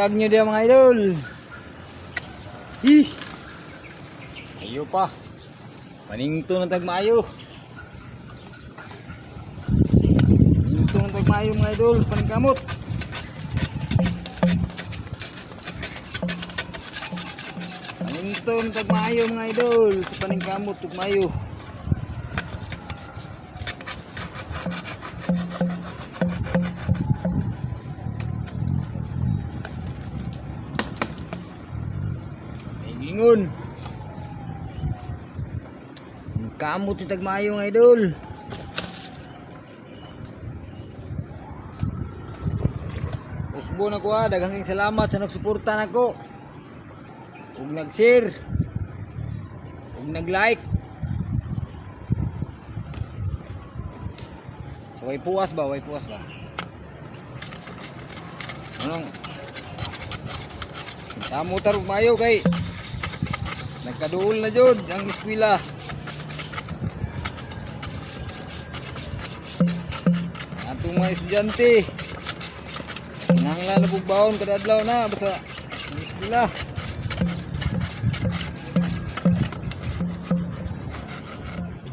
Tag nyo diyan mga idol. Hi. Ayo pa. Paningto ng tagmaayo. Paningto ng tagmaayo mga idol. Paningkamot. Paningto ng tagmaayo mga idol. Sa paningkamot tagmaayo. May gingon. Ang Kamot yung tagmayo mga idol. Usbo na ko ha. Daghang salamat sa nagsuporta na ko. Ug nag-share. Ug nag-like. So, way puwas ba? Way puwas ba? Anong? Tamo tarong mayo kay nagkaduol na jud ang eskwela. itong mga estudyante. Nangla na bugbaon kadadlaw na basta iskula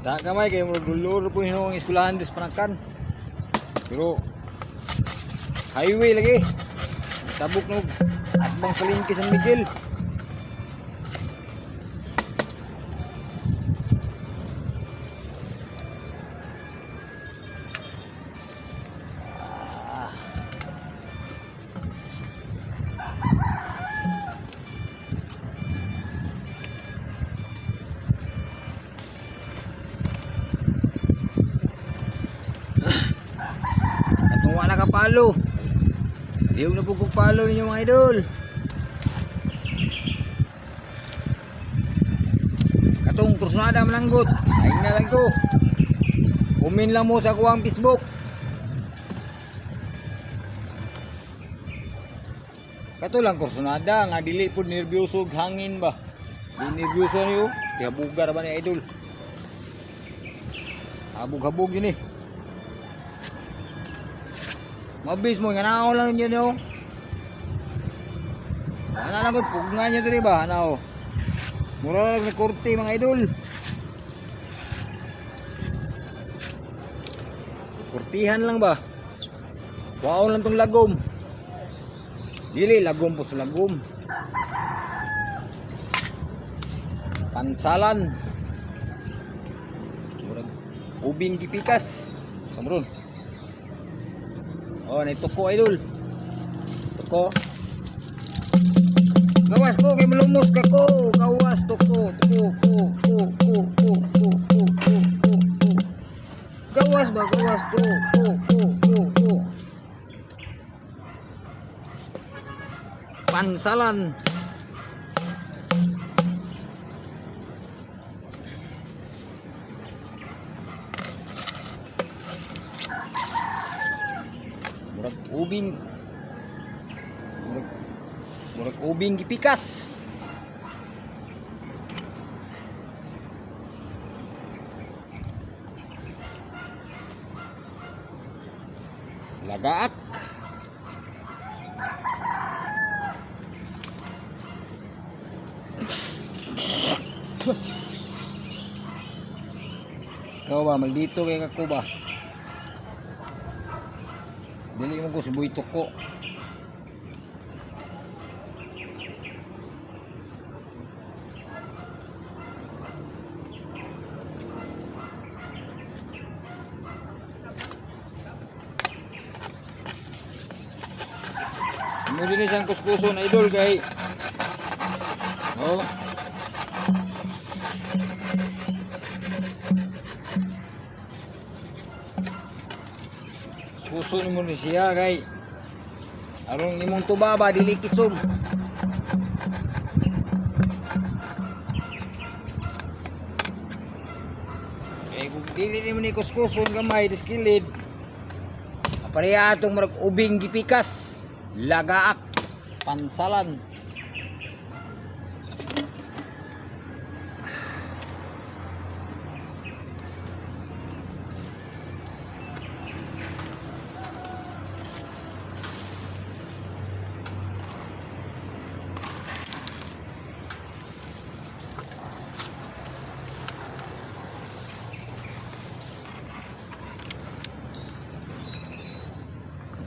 kita kamay kayo mga dulor po yung iskulahan des panakan. Pero highway lagi. Tabok nog at bang palingki San Miguel. Wala ka palo. Diyog na pugog palo ninyo mga idol. Katong krusnada malanggot. Ay na lang ko. Umin lang mo sa kuwang Facebook. Kato lang krusnada nga dili pud nervyoso og hangin ba. Di nervyoso niyo. Dihabugar ba ni idol? Habog-habog yun eh. Mabis mo, nganaw lang yun yun. Ano lang ko, pugna niya diri ba? Ano? Mura lang na kurti mga idol. Kurtihan lang ba? Wow lang tong lagom. Dili, lagom po sa lagom. Pansalan. Murag ubing gipikas. Kamron. Oh, na tuko idol. Tuko. Gawas ko kay malumos ka ko. Gawas tuko, tuko, ko, ko, ko, ko, ko, ko, ko, ko, ko. Gawas ba, gawas ko, ko, ko, ko, ko. Pansalan. Murag ubing. Murag Murag ubing gipikas. Lagaak Ikaw ba, maldito kay kako ba? Dili mo ko subuy tuko. Mo din isang kuskuso na idol kay. Oh. Puso ni mo siya kay aron imong tubaba dili kisum. Kay kung dili ni mo ni kuskuson gamay diskilid. Apareha atong murag ubing gipikas. Lagaak pansalan.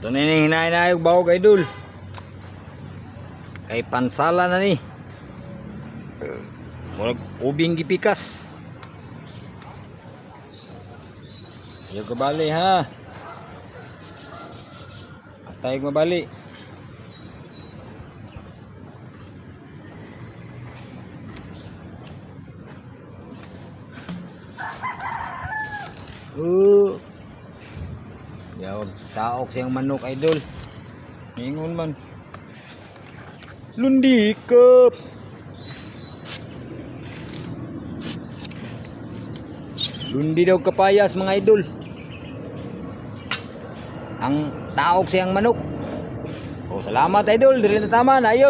Ito na yung hinahinayog bawog idol. Kay pansala na ni. Murag ubing gipikas. Ayaw ka bali ha. At tayo mabali. Uh. Yawag taok siyang manok idol. Mingon man. Lundikap. Lundi daw kapayas mga idol. Ang taok siyang manok. O salamat idol, dili na tama, naayos.